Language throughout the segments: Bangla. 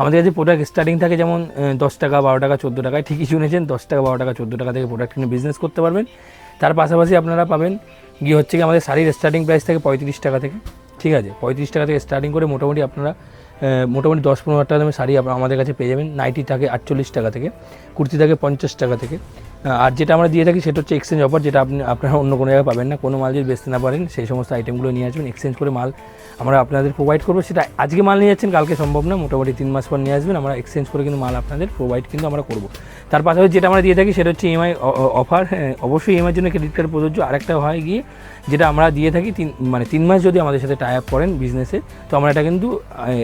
আমাদের কাছে প্রোডাক্ট স্টার্টিং থাকে যেমন দশ টাকা, বারো টাকা, চোদ্দ টাকায় ঠিকই শুনেছেন, দশ টাকা, বারো টাকা, চোদ্দ টাকা থেকে প্রোডাক্ট কিনে বিজনেস করতে পারবেন। তার পাশাপাশি আপনারা পাবেন গিয়ে হচ্ছে কি আমাদের শাড়ির স্টার্টিং প্রাইস থাকে পঁয়ত্রিশ টাকা থেকে। ঠিক আছে, পঁয়ত্রিশ টাকা থেকে স্টার্টিং করে মোটামুটি আপনারা মোটামুটি দশ পনেরো হাজার টাকা দামের শাড়ি আমাদের কাছে পেয়ে যাবেন। নাইটি থাকে আটচল্লিশ টাকা থেকে, কুর্তি থাকে পঞ্চাশ টাকা থেকে। আর যেটা আমরা দিয়ে থাকি সেটা হচ্ছে এক্সচেঞ্জ অফার যেটা আপনি আপনারা অন্য কোনো জায়গায় পাবেন না। কোনো মাল যদি বেচতে না পারেন, সেই সমস্ত আইটেমগুলো নিয়ে আসবেন। এক্সচেঞ্জ করে মাল আমরা আপনাদের প্রোভাইড করব। সেটা আজকে মাল নিয়ে যাচ্ছেন, কালকে সম্ভব না। মোটামুটি তিন মাস পর নিয়ে আসবেন। আমরা এক্সচেঞ্জ করে কিন্তু মাল আপনাদের প্রোভাইড কিন্তু আমরা করব। তার পাশাপাশি যেটা আমরা দিয়ে থাকি সেটা হচ্ছে ইএমআই অফার অবশ্যই ইএমআইয়ের জন্য ক্রেডিট কার্ড প্রযোজ্য। আরেকটা হয় গিয়ে যেটা আমরা দিয়ে থাকি তিন মানে তিন মাস যদি আমাদের সাথে টাই আপ করেন বিজনেসে তো আমরা এটা কিন্তু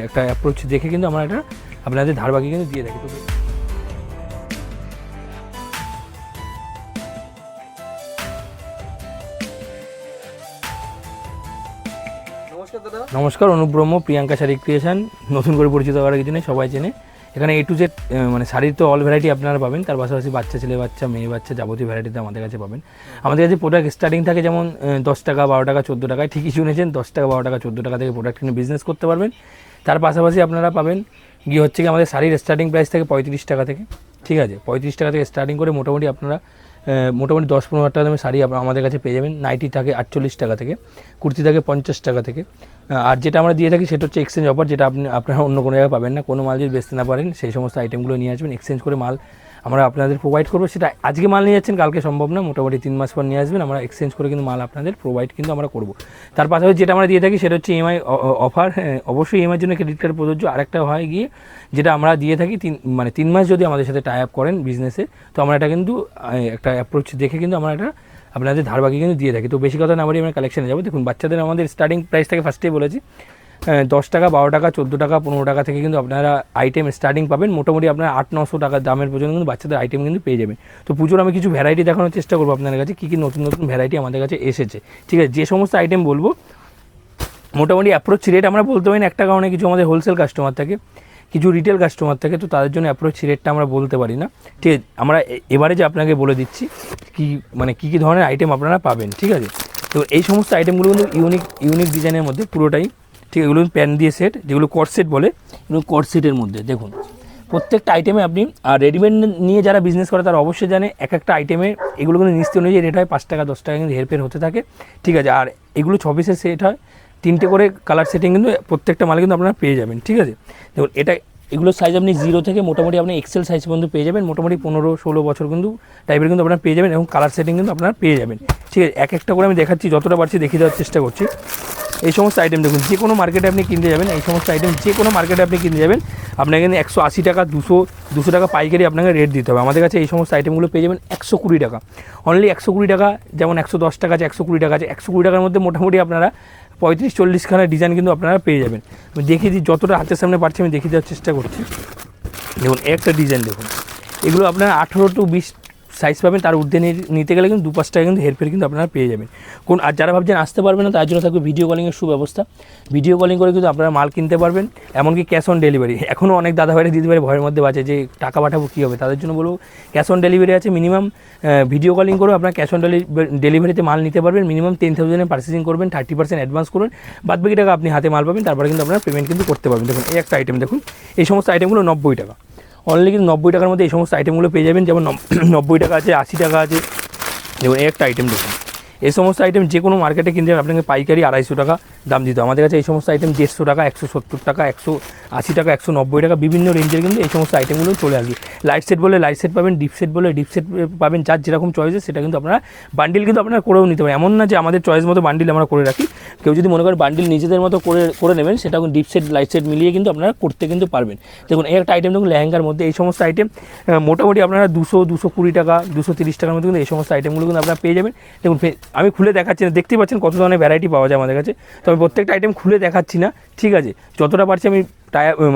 একটা অ্যাপ্রোচ দেখে কিন্তু আমরা এটা আপনাদের ধার বাকি কিন্তু দিয়ে থাকি। নমস্কার অনুব্রহ্ম প্রিয়াঙ্কা শাড়ি ক্রিয়েশন নতুন করে পরিচিত করার কিছু নেই সবাই চেনে এখানে এ টু জেড মানে শাড়ির তো অল ভ্যারাইটি আপনারা পাবেন তার পাশাপাশি বাচ্চা ছেলে বাচ্চা মেয়ে বাচ্চা যাবতীয় ভ্যারাইটিতে আমাদের কাছে পাবেন। আমাদের কাছে প্রোডাক্ট স্টার্টিং থাকে যেমন দশ টাকা বারো টাকা চোদ্দ টাকায় ঠিকই শুনেছেন দশ টাকা বারো টাকা চোদ্দ টাকা থেকে প্রোডাক্ট কিনে বিজনেস করতে পারবেন। তার পাশাপাশি আপনারা পাবেন গিয়ে হচ্ছে কি আমাদের শাড়ির স্টার্টিং প্রাইস থাকে পঁয়ত্রিশ টাকা থেকে, ঠিক আছে? পঁয়ত্রিশ টাকা থেকে স্টার্টিং করে মোটামুটি আপনারা মোটামুটি দশ পনেরো হাজার টাকা দামে শাড়ি আমাদের কাছে পেয়ে যাবেন। নাইটি থাকে আটচল্লিশ টাকা থেকে, কুর্তি থাকে পঞ্চাশ টাকা থেকে। আর যেটা আমরা দিয়ে থাকি সেটা হচ্ছে এক্সচেঞ্জ অফার যেটা আপনি, আপনারা অন্য কোনো জায়গায় পাবেন না। কোনো মাল যদি বেচতে না পারেন, সেই সমস্ত আইটেমগুলো নিয়ে আসবেন। এক্সচেঞ্জ করে মাল আমরা আপনাদের প্রোভাইড করব। সেটা আজকে মাল নিয়ে যাচ্ছেন, কালকে সম্ভব না। মোটামুটি তিন মাস পর নিয়ে আসবেন। আমরা এক্সচেঞ্জ করে কিন্তু মাল আপনাদের প্রোভাইড কিন্তু আমরা করব। তার পাশাপাশি যেটা আমরা দিয়ে থাকি, সেটা হচ্ছে ইএমআই অফার অবশ্যই ইএমআইয়ের জন্য ক্রেডিট কার্ড প্রযোজ্য। আরেকটা হয় গিয়ে, যেটা আমরা দিয়ে থাকি তিন মানে তিন মাস যদি আমাদের সাথে টাই আপ করেন বিজনেসে তো আমরা এটা কিন্তু একটা অ্যাপ্রোচ দেখে কিন্তু আমরা এটা আপনাদের ধার বাকি কিন্তু দিয়ে থাকি। তো বেশি কথা না বলি আমরা কালেকশনে যাব। দেখুন, বাচ্চাদের আমাদের স্টার্টিং প্রাইস থেকে ফার্স্টেই বলেছি। দশ টাকা, বারো টাকা, চোদ্দ টাকা, পনেরো টাকা থেকে কিন্তু আপনারা আইটেম স্টার্টিং পাবেন। মোটামুটি আপনারা আট, নশো টাকা দামের পর্যন্ত কিন্তু বাচ্চাদের আইটেম কিন্তু পেয়ে যাবেন। তো পুজোর আমি কিছু ভ্যারাইটি দেখানোর চেষ্টা করব আপনাদের কাছে, কী কী নতুন নতুন ভ্যারাইটি আমাদের কাছে এসেছে। ঠিক আছে, যে সমস্ত আইটেম বলব, মোটামুটি অ্যাপ্রোচ রেট আমরা বলতে পারি না, একটা কারণে কিছু আমাদের হোলসেল কাস্টমার থাকে, কিছু রিটেল কাস্টমার থাকে, তো তাদের জন্য অ্যাপ্রোচ রেটটা আমরা বলতে পারি না। ঠিক আছে, আমরা এবারে যে আপনাকে বলে দিচ্ছি, কি মানে কী কী ধরনের আইটেম আপনারা পাবেন, ঠিক আছে? তো এই সমস্ত আইটেমগুলো কিন্তু ইউনিক ইউনিক ডিজাইনের মধ্যে পুরোটাই ঠিক এগুলো প্যান দিয়ে সেট যেগুলো কট সেট বলে, এগুলো কট সেটের মধ্যে। দেখুন, প্রত্যেকটা আইটেমে আপনি, আর রেডিমেড নিয়ে যারা বিজনেস করে, তারা অবশ্যই জানে, এক একটা আইটেমে এগুলো কিন্তু নিশ্চিত অনুযায়ী রেট হয়, পাঁচ টাকা, দশ টাকা কিন্তু হেরফের হতে থাকে। ঠিক আছে, আর এগুলো ছ পিসের সেট হয়, তিনটে করে কালার সেটিং কিন্তু প্রত্যেকটা মালে কিন্তু আপনারা পেয়ে যাবেন, ঠিক আছে? দেখুন, এটা, এগুলোর সাইজ আপনি জিরো থেকে মোটামুটি আপনি এক্সেল সাইজ পর্যন্ত পেয়ে যাবেন, মোটামুটি পনেরো, ষোলো বছর কিন্তু টাইপের কিন্তু আপনারা পেয়ে যাবেন, এবং কালার সেটিং কিন্তু আপনারা পেয়ে যাবেন। ঠিক আছে, এক একটা করে আমি দেখাচ্ছি, যতটা পারছি দেখিয়ে দেওয়ার চেষ্টা করছি। এই সমস্ত আইটেম দেখুন, যে কোনো মার্কেটে আপনি কিনতে যাবেন, এই সমস্ত আইটেম যে কোনো মার্কেটে আপনি কিনতে যাবেন, আপনাকে কিন্তু একশো আশি টাকা, দুশো দুশো টাকা পাইকারি আপনাকে রেট দিতে হবে। আমাদের কাছে এই সমস্ত আইটেমগুলো পেয়ে যাবেন একশো কুড়ি টাকা। অনলি একশো কুড়ি টাকা, যেমন একশো দশ টাকা আছে, একশো কুড়ি টাকা আছে। একশো কুড়ি টাকার মধ্যে মোটামুটি আপনারা পঁয়ত্রিশ চল্লিশখানা ডিজাইন কিন্তু আপনারা পেয়ে যাবেন। আমি দেখিয়ে দিই, যতটা হাতের সামনে পারছি, আমি দেখিয়ে দেওয়ার চেষ্টা করছি। দেখুন, একটা ডিজাইন দেখুন। এগুলো আপনারা আঠেরো টু বিশ সাইজ পাবেন, তার ঊর্ধ্বে নিতে গেলে কিন্তু দু পাঁচ টাকা কিন্তু হেরফের কিন্তু আপনারা পেয়ে যাবেন। কোন, আর যারা ভাবছেন আসতে পারবেন না, তার জন্য থাকবে ভিডিও কলিংয়ের সুব্যবস্থা। ভিডিও কলিং করে কিন্তু আপনারা মাল কিনতে পারবেন, এমনকি ক্যাশ অন ডেলিভারি এখনও অনেক দাদা ভাইরা দিতে পারে ভয়ের মধ্যে বাঁচে যে টাকা পাঠাবো কী হবে, তাদের জন্য বলব ক্যাশ অন ডেলিভারি আছে মিনিমাম ভিডিও কলিং করে আপনার ক্যাশ অন ডেলিভারিতে মাল নিতে পারবেন মিনিমাম টেন থাউজেন্ডের পার্সেসিং করবেন থার্টি পার্সেন্ট অ্যাডভান্স করুন বাদ বাকি টাকা আপনি হাতে মাল পাবেন, তারপরে কিন্তু আপনারা পেমেন্ট কিন্তু করতে পারবেন। দেখুন, এই একটা আইটেম দেখুন, এই সমস্ত আইটেমগুলো নব্বই টাকা। অনলি কিন্তু নব্বই টাকার মধ্যে এই সমস্ত আইটেমগুলো পেয়ে যাবেন। যেমন নব্বই টাকা আছে, আশি টাকা আছে। যেমন একটা আইটেম দেখুন। এই সমস্ত আইটেম যে কোনো মার্কেটে কিনতে আপনাকে পাইকারি আড়াইশো টাকা দাম দিতে আমাদের কাছে এই সমস্ত আইটেম দেড়শো টাকা, একশো সত্তর টাকা, একশো আশি টাকা, একশো নব্বই টাকা, বিভিন্ন রেঞ্জের কিন্তু এই সমস্ত আইটেমগুলো চলে আসবে। লাইট সেট বলে লাইট সেট পাবেন ডিপ সেট বলে ডিপ সেট পাবেন, যার যেরকম চয়েসে সেটা কিন্তু আপনারা বান্ডিল কিন্তু আপনারা করেও নিতে পারেন। এমন না যে আমাদের চয়েস মতো বান্ডিল আমরা করে রাখি। কেউ যদি মনে করেন বান্ডিল নিজেদের মতো করে করে নেবেন, সেটা ডিপ সেট লাইট সেট মিলিয়ে কিন্তু আপনারা করতে কিন্তু পারবেন। দেখুন, এই একটা আইটেম দেখুন, লেহেঙ্গার মধ্যে এই সমস্ত আইটেম মোটামুটি আপনারা দুশো দুশো কুড়ি টাকা, দুশো তিরিশ টাকার মধ্যে কিন্তু এই সমস্ত আইটেমগুলো কিন্তু আপনারা পেয়ে যাবেন। দেখুন আমি খুলে দেখাচ্ছি না। দেখতেই পাচ্ছেন কত ধরনের ভ্যারাইটি পাওয়া যায় আমাদের কাছে। তো আমি প্রত্যেকটা আইটেম খুলে দেখাচ্ছি না, ঠিক আছে? যতটা পারছি আমি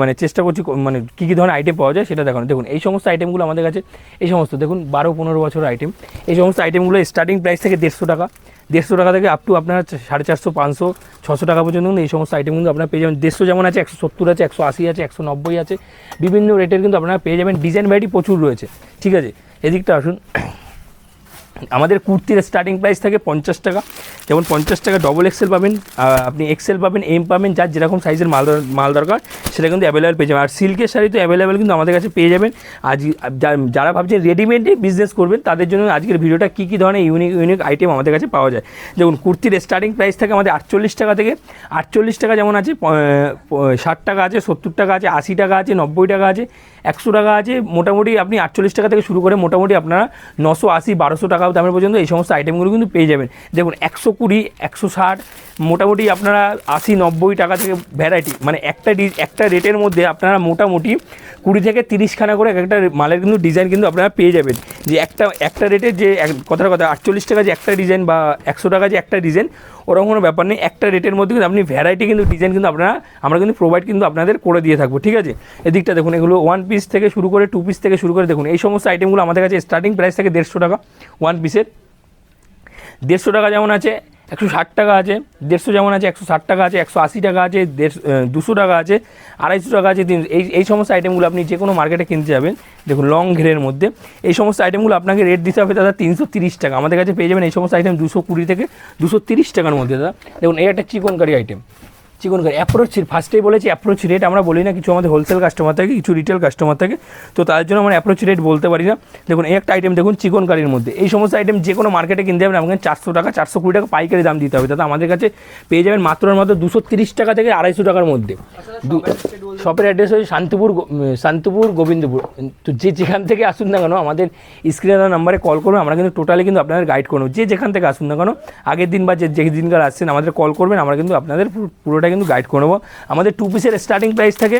মানে চেষ্টা করছি মানে কী কী ধরনের আইটেম পাওয়া যায় সেটা দেখানো দেখুন, এই সমস্ত আইটেমগুলো আমাদের কাছে, এই সমস্ত, দেখুন, বারো পনেরো বছরের আইটেম এই সমস্ত আইটেমগুলো স্টার্টিং প্রাইস থেকে দেড়শো টাকা। দেড়শো টাকা থেকে আপ টু আপনার সাড়ে চারশো, পাঁচশো, ছশো টাকা পর্যন্ত এই সমস্ত আইটেম কিন্তু আপনারা পেয়ে যাবেন। দেড়শো যেমন আছে, একশো সত্তর আছে, একশো আশি আছে, একশো নব্বই আছে। বিভিন্ন রেটের কিন্তু আপনারা পেয়ে যাবেন। ডিজাইন ভ্যারাইটি প্রচুর রয়েছে, ঠিক আছে? এদিকটা আসুন। আমাদের কুর্তির স্টার্টিং প্রাইস থাকে পঞ্চাশ টাকা। যেমন পঞ্চাশ টাকা ডবল এক্সেল পাবেন আপনি এক্সেল পাবেন এম পাবেন, যার যেরকম সাইজের মাল মাল দরকার, সেটা কিন্তু অ্যাভেলেবেল পেয়ে যাবেন। আর সিল্কের শাড়ি তো অ্যাভেলেবেল কিন্তু আমাদের কাছে পেয়ে যাবেন। আজ যারা ভাবছেন রেডিমেডে বিজনেস করবেন, তাদের জন্য আজকের ভিডিওটা কী কী ধরনের ইউনিক ইউনিক আইটেম আমাদের কাছে পাওয়া যায়। যেমন কুর্তির স্টার্টিং প্রাইস থাকে আমাদের আটচল্লিশ টাকা থেকে। আটচল্লিশ টাকা যেমন আছে ষাট টাকা আছে, সত্তর টাকা আছে, আশি টাকা আছে, নব্বই টাকা আছে, একশো টাকা আছে। মোটামুটি আপনি আটচল্লিশ টাকা থেকে শুরু করে মোটামুটি আপনারা নশো আশি, বারোশো টাকা দামের পর্যন্ত এই সমস্ত আইটেমগুলো কিন্তু পেয়ে যাবেন। দেখুন, একশো কুড়ি, একশো ষাট, মোটামুটি আপনারা আশি, নব্বই টাকা থেকে ভ্যারাইটি মানে একটা একটা রেটের মধ্যে আপনারা মোটামুটি কুড়ি থেকে তিরিশখানা করে এক একটা মালের কিন্তু ডিজাইন কিন্তু আপনারা পেয়ে যাবেন। যে একটা একটা রেটের যে কথার কথা, আটচল্লিশ টাকা যে একটা ডিজাইন বা একশো টাকা যে একটা ডিজাইন ওরকম কোনো ব্যাপার নেই। একটা রেটের মধ্যে কিন্তু আপনি ভ্যারাইটি কিন্তু ডিজাইন কিন্তু আপনারা, আমরা কিন্তু প্রোভাইড কিন্তু আপনাদের করে দিয়ে থাকব, ঠিক আছে? এদিকটা দেখুন, এগুলো ওয়ান পিস থেকে শুরু করে টু পিস থেকে শুরু করে, দেখুন, এই সমস্ত আইটেমগুলো আমাদের কাছে স্টার্টিং প্রাইস থাকে দেড়শো টাকা ওয়ান পিসের দেড়শো টাকা যেমন আছে একশো ষাট টাকা আছে, দেড়শো যেমন আছে, একশো ষাট টাকা আছে, একশো আশি টাকা আছে, দেড়শো দুশো টাকা আছে, আড়াইশো টাকা আছে তিন এই এই সমস্ত আইটেমগুলো আপনি যে কোনো মার্কেটে কিনতে যাবেন। দেখুন লং ঘেরের মধ্যে। এই সমস্ত আইটেমগুলো আপনাকে রেট দিতে হবে দাদা তিনশো তিরিশ টাকা। আমাদের কাছে পেয়ে যাবেন এই সমস্ত আইটেম দুশো কুড়ি থেকে দুশো তিরিশ টাকার মধ্যে, দাদা। দেখুন, এই একটা চিকন কারি আইটেম চিকন কারি অ্যাপ্রোচ ফার্স্টেই বলেছি অ্যাপ্রোচ রেট আমরা বলি না, কিছু আমাদের হোলসেল কাস্টমার থাকে, কিছু রিটেল কাস্টমার থাকে। তো তার জন্য আমরা অ্যাপ্রোচ রেট বলতে পারি না। দেখুন, এই একটা আইটেম দেখুন, চিকন কারির মধ্যে। এই সমস্ত আইটেম যে কোনো মার্কেটে কিনতে যাবেন আপনাকে চারশো টাকা, চারশো কুড়ি টাকা পাইকারি দাম দিতে হবে। দাদা আমাদের কাছে পেয়ে যাবেন মাত্র মাত্র দুশো তিরিশ টাকা থেকে আড়াইশো টাকার মধ্যে। শপের অ্যাড্রেস হচ্ছে শান্তিপুর শান্তিপুর, গোবিন্দপুর। তো যে যেখান থেকে আসুন না কেন, আমাদের স্ক্রিনে নাম্বারে কল করবেন আমরা কিন্তু টোটালি কিন্তু আপনাদের গাইড করব। যে যেখান থেকে আসুন না কেন, আগের দিন বা যে যে দিনকার আসছেন, আমাদের কল করবেন, আমরা কিন্তু আপনাদের পুরো- পুরোটা কিন্তু গাইড করে নেব। আমাদের টু পিসের স্টার্টিং প্রাইস থাকে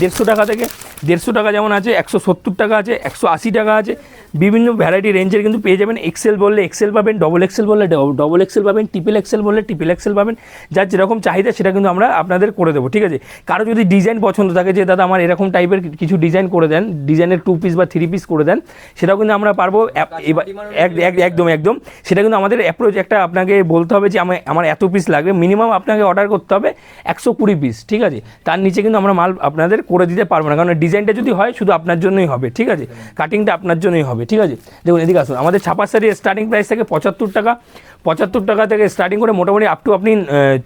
দেড়শো টাকা থেকে। দেড়শো টাকা যেমন আছে, একশো সত্তর টাকা আছে, একশো আশি টাকা আছে। বিভিন্ন ভ্যারাইটি রেঞ্জের কিন্তু পেয়ে যাবেন এক্সেল বললে এক্সেল পাবেন ডবল এক্সেল বললে ডবল এক্সেল পাবেন ট্রিপল এক্সেল বললে ট্রিপল এক্সেল পাবেন। যার যেরকম চাহিদা সেটা কিন্তু আমরা আপনাদের করে দেবো ঠিক আছে? কারও যদি ডিজাইন পছন্দ থাকে যে দাদা আমার এরকম টাইপের কিছু ডিজাইন করে দেন ডিজাইনের টু পিস বা থ্রি পিস করে দেন সেটাও কিন্তু আমরা পারব। একদম একদম। সেটা কিন্তু আমাদের অ্যাপ্রোচ একটা আপনাকে বলতে হবে যে আমার আমার এত পিস লাগবে। মিনিমাম আপনাকে অর্ডার করতে হবে একশো কুড়ি পিস ঠিক আছে? তার নিচে কিন্তু আমরা মাল আপনাদের করে দিতে পারব না। কারণ ডিজাইনটা যদি হয় শুধু আপনার জন্যই হবে ঠিক আছে? কাটিংটা আপনার জন্যই হবে। ঠিক আছে? দেখুন, এদিকে আসুন। আমাদের ছাপা শাড়ির স্টার্টিং প্রাইস থেকে পঁচাত্তর টাকা পঁচাত্তর টাকা থেকে স্টার্টিং করে মোটামুটি আপ টু আপনি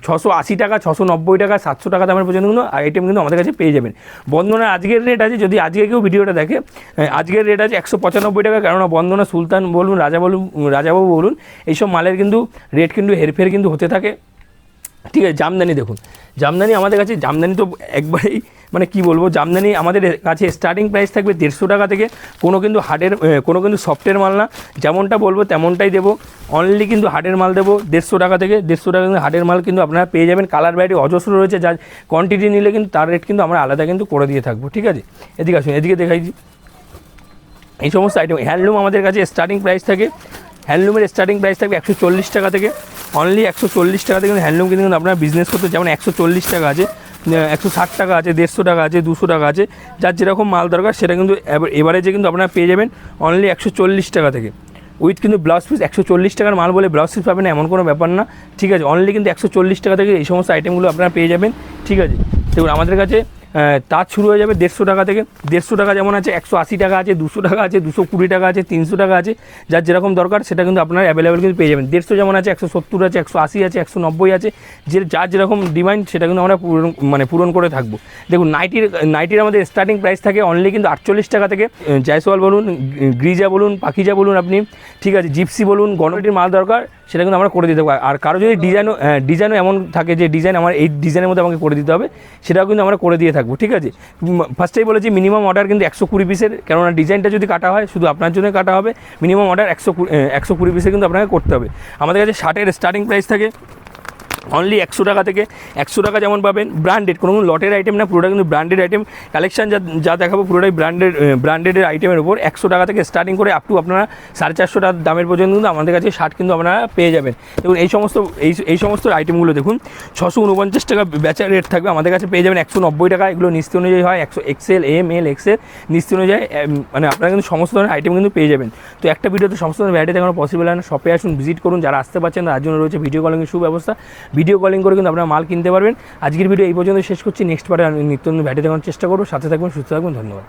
ছশো আশি টাকা, ছশো নব্বই টাকা, সাতশো টাকা দামের পর্যন্ত কিন্তু আইটেম কিন্তু আমাদের কাছে পেয়ে যাবেন। বন্ধনের আজকের রেট আছে, যদি আজকে কেউ ভিডিওটা দেখে আজকের রেট আছে একশো পঁচানব্বই টাকা, কেননা বন্ধনা সুলতান বলুন রাজা বলুন রাজাবাবু বলুন, এইসব মালের কিন্তু রেট কিন্তু হেরফের কিন্তু হতে থাকে। ঠিক আছে, জামদানি দেখুন। জামদানি আমাদের কাছে, জামদানি তো একবারেই মানে কি বলব, জামদানি আমাদের কাছে স্টার্টিং প্রাইস থাকবে দেড়শো টাকা থেকে, কোনো কিন্তু হার্ডের কোনো কিন্তু সফটের মাল না। যেমনটা বলব, তেমনটাই দেবো। অনলি কিন্তু হার্ডের মাল দেবো, দেড়শো টাকা থেকে, দেড়শো টাকা কিন্তু হার্ডের মাল কিন্তু আপনারা পেয়ে যাবেন। কালার ভ্যারাইটি অজস্র রয়েছে যার কোয়ান্টিটি নিলে কিন্তু তার রেট কিন্তু আমরা আলাদা কিন্তু করে দিয়ে থাকব, ঠিক আছে? এদিকে আসুন, এদিকে দেখাই এই সমস্ত আইটেম হ্যান্ডলুম আমাদের কাছে স্টার্টিং প্রাইস থাকে। হ্যান্ডলুমের স্টার্টিং প্রাইস থাকবে একশো চল্লিশ টাকা থেকে। অনলি একশো চল্লিশ টাকা থেকে হ্যান্ডলুম কিন্তু আপনারা বিজনেস করতে যেমন একশো চল্লিশ টাকা আছে একশো ষাট টাকা আছে, দেড়শো টাকা আছে, দুশো টাকা আছে, যার যেরকম মাল দরকার সেটা কিন্তু এবারে যে কিন্তু আপনারা পেয়ে যাবেন অনলি একশো চল্লিশ টাকা থেকে। উইথ কিন্তু ব্লাউজ পিস একশো চল্লিশ টাকার মাল বলে ব্লাউজ পিস পাবেন এমন কোনো ব্যাপার না। ঠিক আছে অনলি কিন্তু একশো চল্লিশ টাকা থেকে এই সমস্ত আইটেমগুলো আপনারা পেয়ে যাবেন। ঠিক আছে, দেখুন আমাদের কাছে তার শুরু হয়ে যাবে দেড়শো টাকা থেকে। দেড়শো টাকা যেমন আছে একশো আশি টাকা আছে দুশো টাকা আছে দুশো কুড়ি টাকা আছে তিনশো টাকা আছে যার যেরকম দরকার সেটা কিন্তু আপনারা অ্যাভেলেবেল কিন্তু পেয়ে যাবেন। দেড়শো যেমন আছে একশো সত্তর আছে একশো আশি আছে একশো নব্বই আছে যে যার যেরকম ডিমান্ড সেটা কিন্তু আমরা পূরণ মানে পূরণ করে থাকব। দেখুন নাইটির নাইটির আমাদের স্টার্টিং প্রাইস থাকে অনলি কিন্তু আটচল্লিশ টাকা থেকে। জয়সওয়াল বলুন গ্রিজা বলুন পাখিজা বলুন আপনি ঠিক আছে জিপসি বলুন গণটির মাল দরকার সেটা কিন্তু আমরা করে দিতে পারি আর কারও যদি ডিজাইনও ডিজাইনও এমন থাকে যে ডিজাইন আমার এই ডিজাইনের মধ্যে আমাকে করে দিতে হবে সেটাও কিন্তু আমরা করে দিয়ে থাকব, ঠিক আছে? ফার্স্টেই বলেছি মিনিমাম অর্ডার কিন্তু একশো কুড়ি পিসের কেননা ডিজাইনটা যদি কাটা হয়, শুধু আপনার জন্য কাটা হবে মিনিমাম অর্ডার একশো একশো কুড়ি পিসের কিন্তু আপনাকে করতে হবে। আমাদের কাছে শার্টের স্টার্টিং প্রাইস থাকে। অনলি একশো টাকা থেকে একশো টাকা যেমন পাবেন ব্র্যান্ডেড কোনো কোনো লটের আইটেম না, পুরোটা কিন্তু ব্র্যান্ডেড আইটেম কালেকশন যা যা দেখাবো পুরোটাই ব্র্যান্ডেড ব্র্যান্ডেডের আইটেমের উপর। একশো টাকা থেকে স্টার্টিং করে আপ টু আপনারা সাড়ে চারশো টাকা দামের পর্যন্ত কিন্তু আমাদের কাছে শার্ট কিন্তু আপনারা পেয়ে যাবেন। দেখুন, এই সমস্ত, এই এই সমস্ত আইটেমগুলো দেখুন, ছশো উনপঞ্চাশ টাকা বেচার রেট থাকবে, আমাদের কাছে পেয়ে যাবেন একশো নব্বই টাকা। এগুলো নিস্তি অনুযায়ী হয়, একশো এক্সেল এম এল এক্সেল নিস্তি অনুযায়ী মানে আপনারা কিন্তু সমস্ত ধরনের আইটেম কিন্তু পেয়ে যাবেন। তো একটা ভিডিওতে সমস্ত ধরনের ভ্যারাইটি দেখানো পসিবল হয় না। শপে আসুন ভিজিট করুন, যারা আসতে পারছেন তার জন্য রয়েছে ভিডিও কলিংয়ের সুব্যবস্থা। ভিডিও কলিং করে কিন্তু আপনারা মাল কিনতে পারবেন। আজকের ভিডিও এই পর্যন্ত শেষ করছি। নেক্সট পারে আমি নিত্য ভ্যারাইটি দেখানোর চেষ্টা করব। সাথে থাকবেন, সুস্থ থাকবেন, ধন্যবাদ।